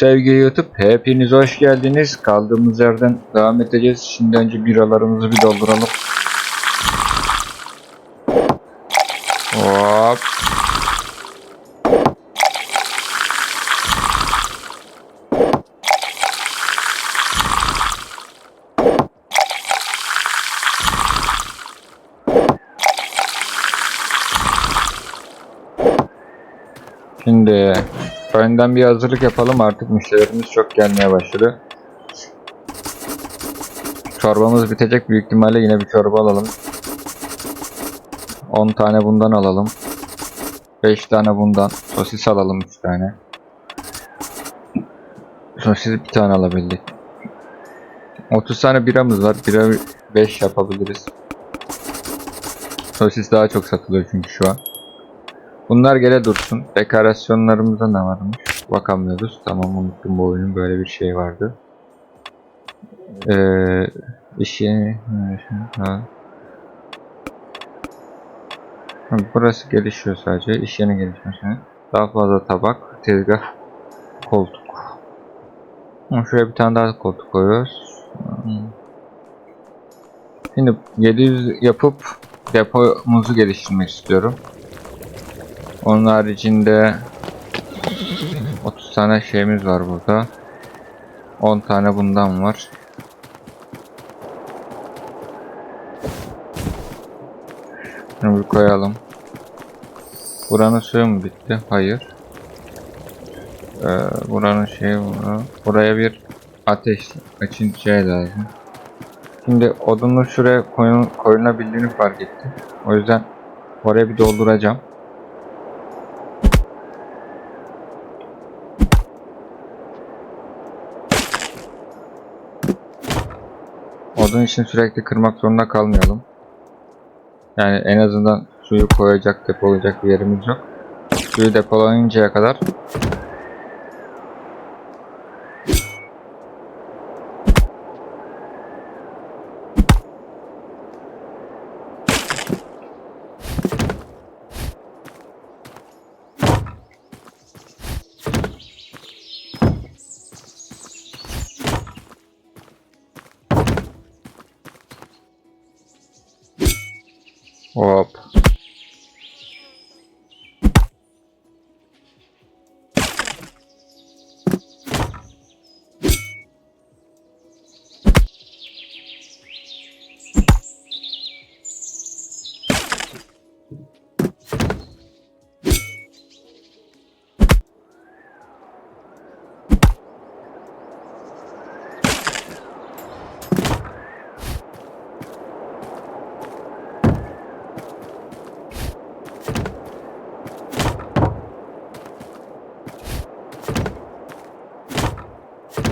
sevgili YouTube hepiniz hoş geldiniz. Kaldığımız yerden devam edeceğiz. Şimdi önce biralarımızı bir dolduralım. Hop. Şimdi önden bir hazırlık yapalım artık müşterilerimiz çok gelmeye başladı. Çorbamız bitecek büyük ihtimalle yine bir çorba alalım. 10 tane bundan alalım. 5 tane bundan. Sosis alalım 3 tane. Sosis bir tane alabildik. 30 tane biramız var. Bira 5 yapabiliriz. Sosis daha çok satılıyor çünkü şu an. Bunlar gele dursun. Dekorasyonlarımızda ne varmış? Bakamıyoruz. Tamam unuttum bu oyunun böyle bir şey vardı. Ee, işi... Ha. Burası gelişiyor sadece. İş gelişiyor. şimdi. Daha fazla tabak, tezgah, koltuk. Şuraya bir tane daha koltuk koyuyoruz. Şimdi 700 yapıp depomuzu geliştirmek istiyorum. Onun haricinde 30 tane şeyimiz var burada. 10 tane bundan var. Şunu bir koyalım. Buranın suyu mu bitti? Hayır. Ee, buranın şeyi bura. Buraya bir ateş için şey lazım. Şimdi odunun şuraya koyun, koyunabildiğini fark ettim. O yüzden oraya bir dolduracağım. Odun için sürekli kırmak zorunda kalmayalım. Yani en azından suyu koyacak, depolayacak bir yerimiz yok. Suyu depolanıncaya kadar hop.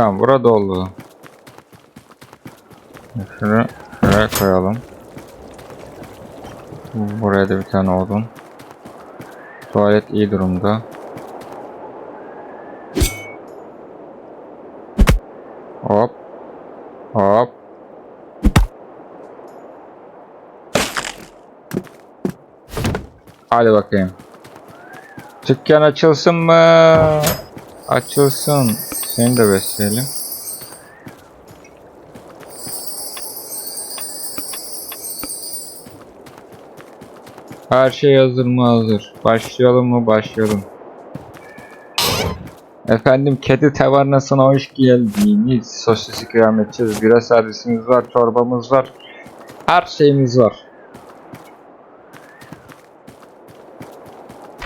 Tamam burada oldu. Şunu şuraya koyalım. Buraya da bir tane odun. Tuvalet iyi durumda. Hop. Hop. Hadi bakayım. Dükkan açılsın mı? Açılsın. Seni de besleyelim. Her şey hazır mı hazır. Başlayalım mı başlayalım. Efendim kedi tavernasına hoş geldiniz. Sosis ikram edeceğiz. Bira servisimiz var, çorbamız var. Her şeyimiz var.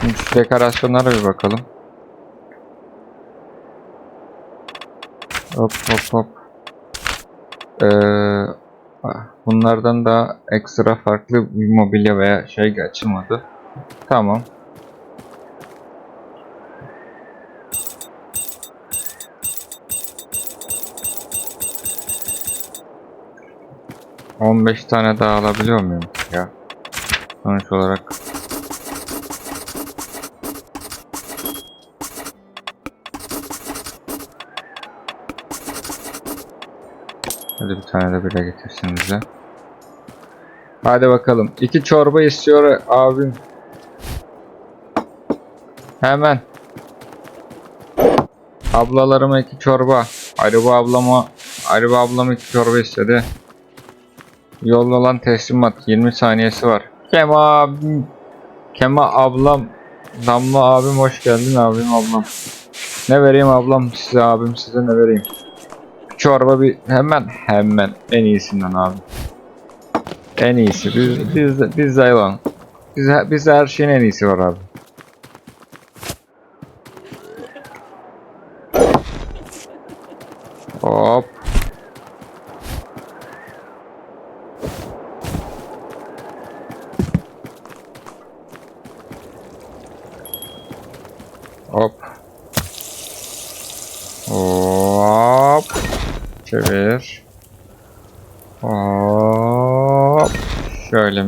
Şimdi dekorasyonlara bir bakalım. Hop hop hop. Ee, bunlardan da ekstra farklı bir mobilya veya şey açılmadı. Tamam. On beş tane daha alabiliyor muyum ya? Sonuç olarak Hadi bir tane de bile getirsin bize. Hadi bakalım. İki çorba istiyor abim. Hemen. Ablalarıma iki çorba. Araba ablama Araba ablam iki çorba istedi. Yolda lan teslimat 20 saniyesi var. Kema abim Kema ablam Damla abim hoş geldin abim ablam. Ne vereyim ablam size abim size ne vereyim? Çorba bir hemen hemen en iyisinden abi. En iyisi biz biz biz hayvan. Biz biz her şeyin en iyisi var abi. Hop. Hop. Çevir. Hop. Şöyle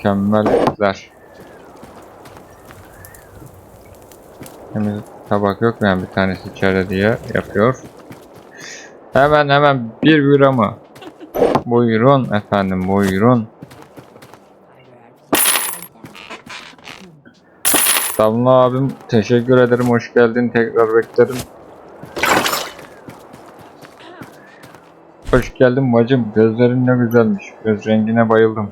mükemmeller. Temiz tabak yok mu yani bir tanesi içeride diye yapıyor. Hemen hemen bir bira mı? Buyurun efendim buyurun. Damla abim teşekkür ederim hoş geldin tekrar beklerim. Hoş geldin bacım gözlerin ne güzelmiş göz rengine bayıldım.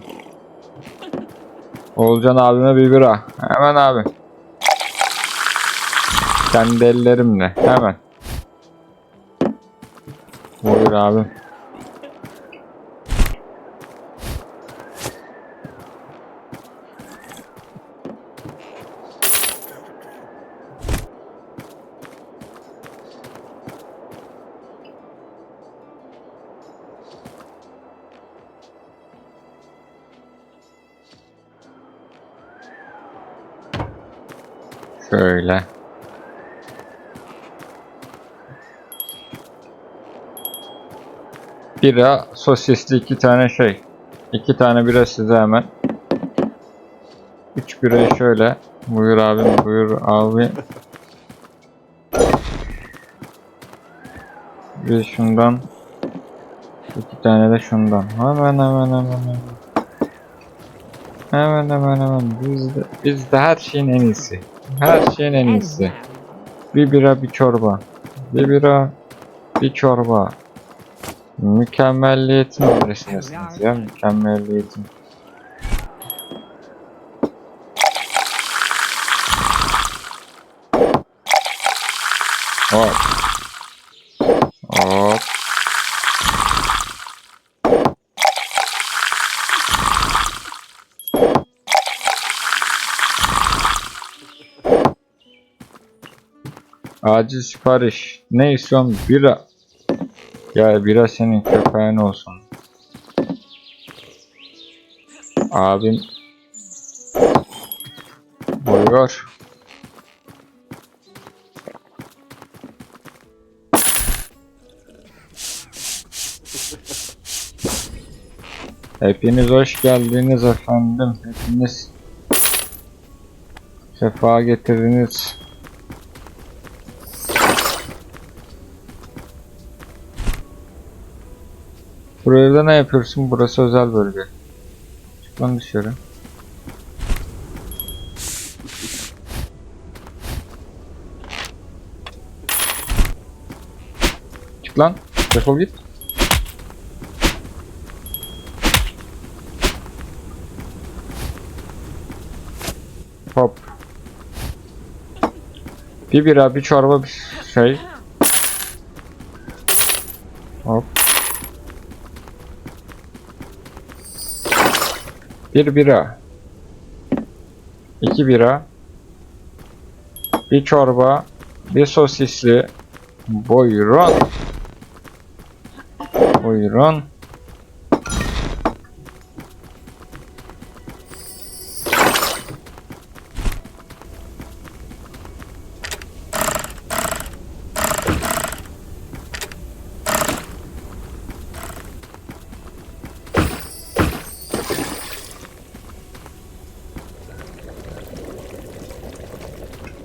Oğulcan abime bir bira hemen abi. Kendi ellerimle hemen. Buyur abi. Şöyle. Bira, sosisli iki tane şey. İki tane bira size hemen. Üç birayı şöyle. Buyur abim, buyur abi. Bir şundan. iki tane de şundan. Hemen hemen hemen hemen. Hemen hemen hemen. Bizde, bizde her şeyin en iyisi. Her şeyin en iyisi. Bir bira, bir çorba. Bir bira, bir çorba. Mükemmelliyetin adresindesiniz ya. Mükemmelliyetin. Hop. Hop. Acil sipariş. Ne istiyorsun? Bira. Ya bira senin köpeğin olsun. Abim. Buyur. Hepiniz hoş geldiniz efendim. Hepiniz sefa getirdiniz. Buraya ne yapıyorsun? Burası özel bölge. Çık lan dışarı. Çık lan. Defol git. Hop. Bir bira, bir çorba, bir şey. Hop. Bir bira. iki bira. Bir çorba. Bir sosisli. Buyurun. Buyurun.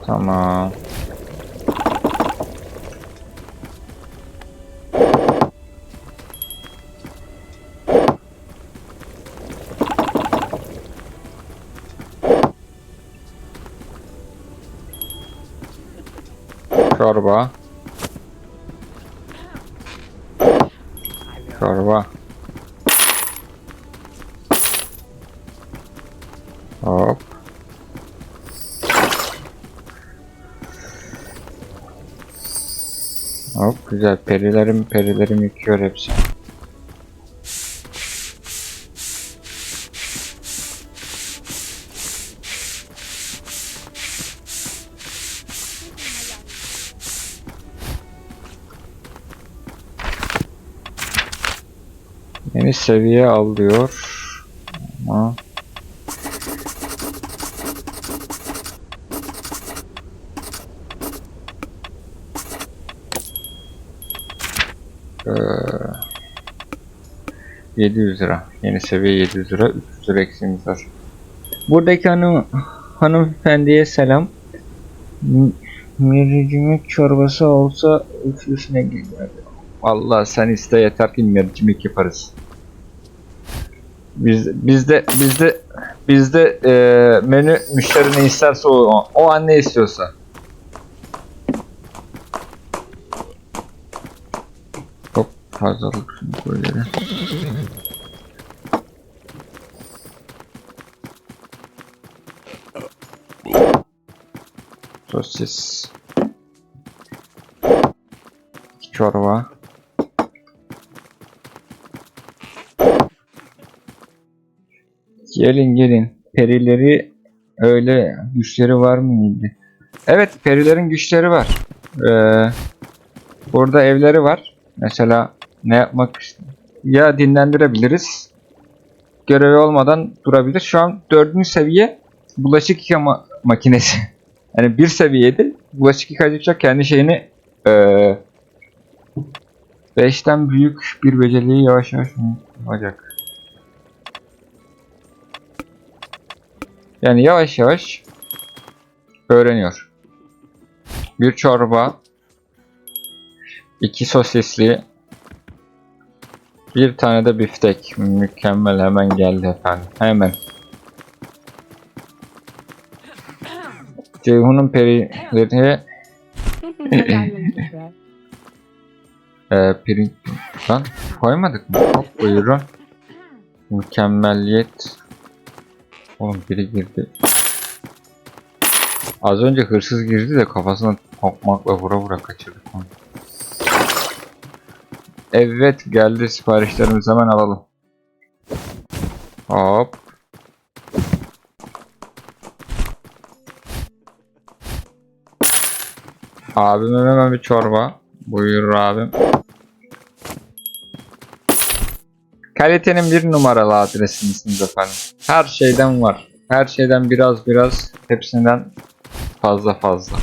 Tamam. Çorba. Çorba. Hop güzel. Perilerim perilerim yıkıyor hepsi. Yeni seviye alıyor. Ama 700 lira. Yeni seviye 700 lira. 300 lira eksiğimiz var. Buradaki hanım, hanımefendiye selam. Mercimek çorbası olsa üstüne gider. Vallahi sen iste yeter ki mercimek yaparız. Biz bizde bizde bizde eee menü müşteri ne isterse o, o an ne istiyorsa. Çok fazlalık şunu koyalım. Sosis. Çorba. Gelin gelin. Perileri öyle güçleri var mıydı? Evet perilerin güçleri var. Ee, burada evleri var. Mesela ne yapmak ya dinlendirebiliriz. Görevi olmadan durabilir. Şu an dördüncü seviye bulaşık yıkama makinesi. Yani bir seviyede bulaşık yıkayacak kendi şeyini ee, beşten büyük bir beceriyi yavaş yavaş yapacak. Yani yavaş yavaş öğreniyor. Bir çorba, iki sosisli, bir tane de biftek. Mükemmel hemen geldi efendim. Hemen. Ceyhun'un perileri e, pirinç lan koymadık mı? Hop buyurun. Mükemmelliyet. Oğlum biri girdi. Az önce hırsız girdi de kafasına tokmakla vura vura kaçırdık onu. Evet geldi siparişlerimizi hemen alalım. Hop. Abime hemen bir çorba. Buyur abim. Kalitenin bir numaralı adresindesiniz efendim. Her şeyden var. Her şeyden biraz biraz hepsinden fazla fazla.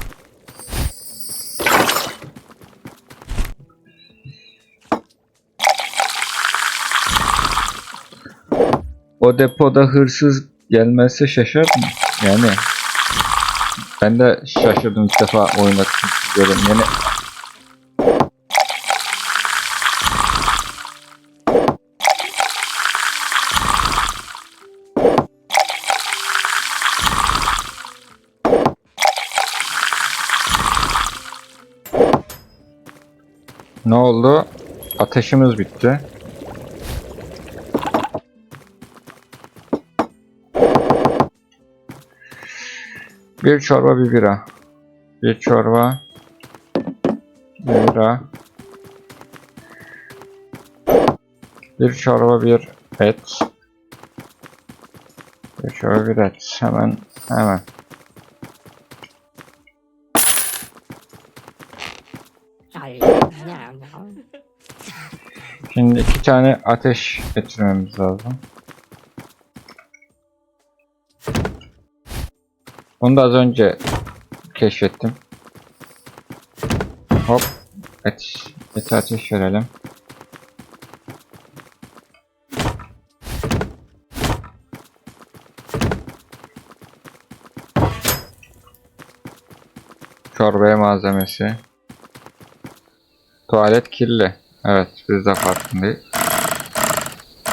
O depoda hırsız gelmezse şaşar mı? Yani ben de şaşırdım ilk defa oyunda görüyorum. Yani ne oldu? Ateşimiz bitti. Bir çorba bir bira. Bir çorba. Bir bira. Bir çorba bir et. Bir çorba bir et. Hemen hemen. Şimdi iki tane ateş getirmemiz lazım. Onu da az önce keşfettim. Hop. Et, eti ateş verelim. Çorbaya malzemesi. Tuvalet kirli. Evet biz de farkındayız.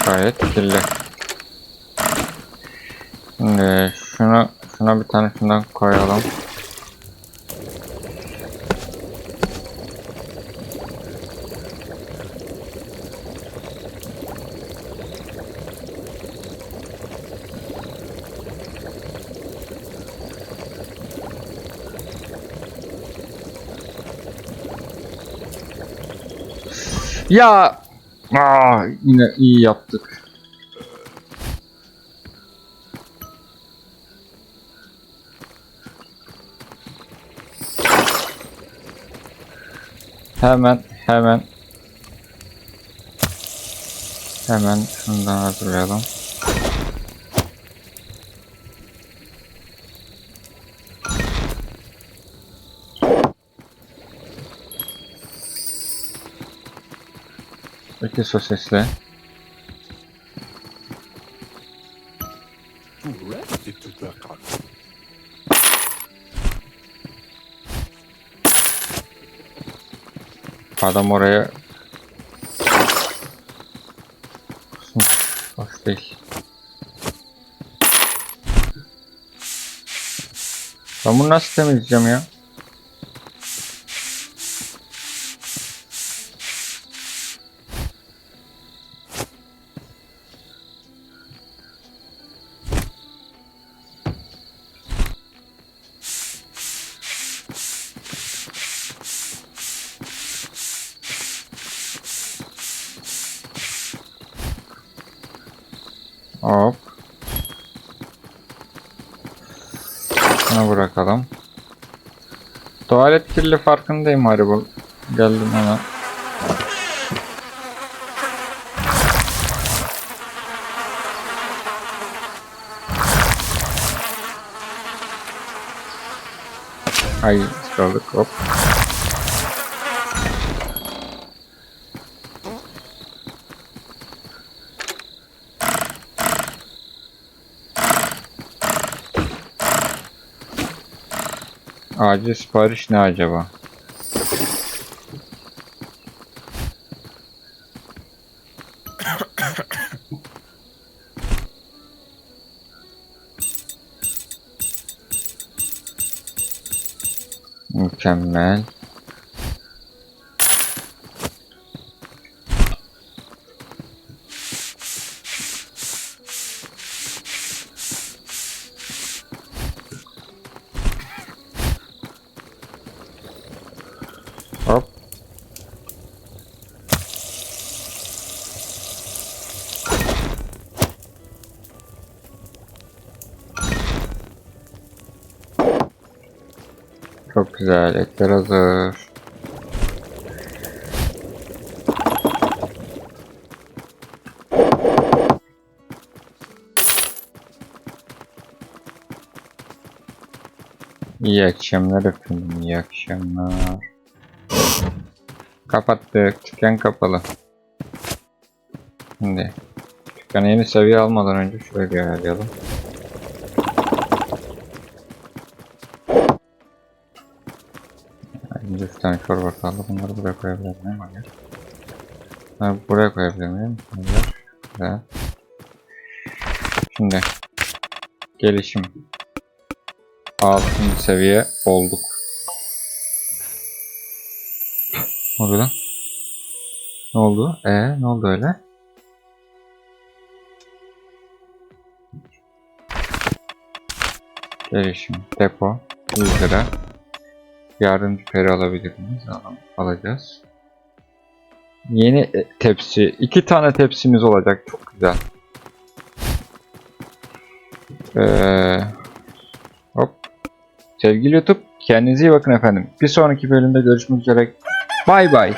Gayet kirli. Şimdi şunu Şuna bir tane şundan koyalım. Ya Aa, yine iyi yaptık. Hemen hemen hemen şundan hazırlayalım. İki sosisli. Adam oraya Hoş değil. Ben bunu nasıl temizleyeceğim ya? Hop. Şunu bırakalım. Tuvalet kirli farkındayım Haribo. Geldim hemen. Ay kaldık hop. Acil sipariş ne acaba? Mükemmel. Güzel. Etler hazır. İyi akşamlar efendim. İyi akşamlar. Kapattık. Dükkan kapalı. Şimdi dükkanı yeni seviye almadan önce şöyle ayarlayalım. Tane çorba kaldı. Bunları buraya koyabilir miyim? Hayır. Ha, buraya koyabilir miyim? Hayır. Güzel. Şimdi gelişim 6. seviye olduk. Ne oldu lan? Ne oldu? Ee, ne oldu öyle? Gelişim, depo, 100 lira. Yardımcı peri alabilir miyiz? Al alacağız. Yeni e, tepsi. iki tane tepsimiz olacak. Çok güzel. Ee, hop. Sevgili YouTube, kendinize iyi bakın efendim. Bir sonraki bölümde görüşmek üzere. Bay bay.